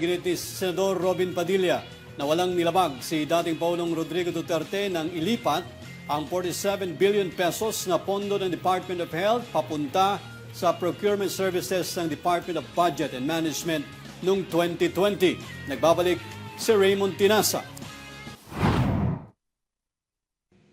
Ni Senador Robin Padilla na walang nilabag si dating Pangulong Rodrigo Duterte nang ilipat ang 47 billion pesos na pondo ng Department of Health papunta sa procurement services ng Department of Budget and Management noong 2020. Nagbabalik si Raymond Tinasa.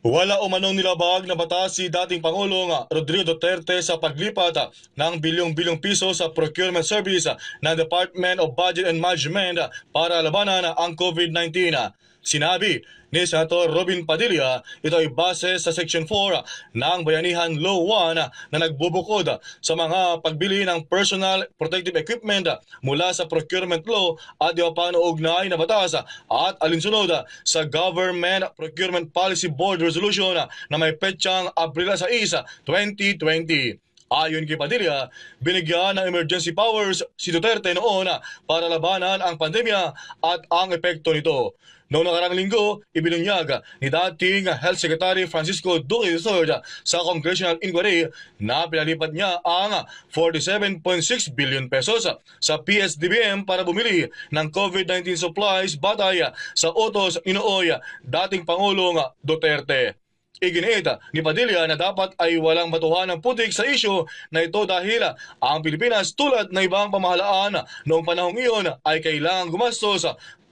Wala umanong nilabag na batas si dating Pangulong Rodrigo Duterte sa paglipat ng bilyong-bilyong piso sa procurement service ng Department of Budget and Management para labanan ang COVID-19. Sinabi ni Senator Robin Padilla, ito ay base sa Section 4 ng Bayanihan Law 1 na nagbubukod sa mga pagbili ng personal protective equipment mula sa procurement law at di pa paano ugnay na batas at alinsunod sa Government Procurement Policy Board Resolution na may petsang Abril 6, 2020. Ayon kay Padilla, binigyan ng emergency powers si Duterte noon para labanan ang pandemya at ang epekto nito. Noong nakarang linggo, ibinunyag ni dating Health Secretary Francisco Duque III sa Congressional Inquiry na pinalipat niya ang 47.6 billion pesos sa PSDBM para bumili ng COVID-19 supplies batay sa utos inooy dating Pangulong Duterte. Iginiit ni Padilla na dapat ay walang batuhan ng putik sa isyo na ito dahil ang Pilipinas tulad ng ibang pamahalaan noong panahong iyon ay kailangang gumastos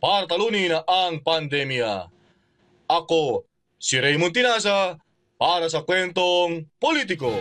para talunin ang pandemya. Ako, si Raymond Tinasa, para sa kwentong politiko.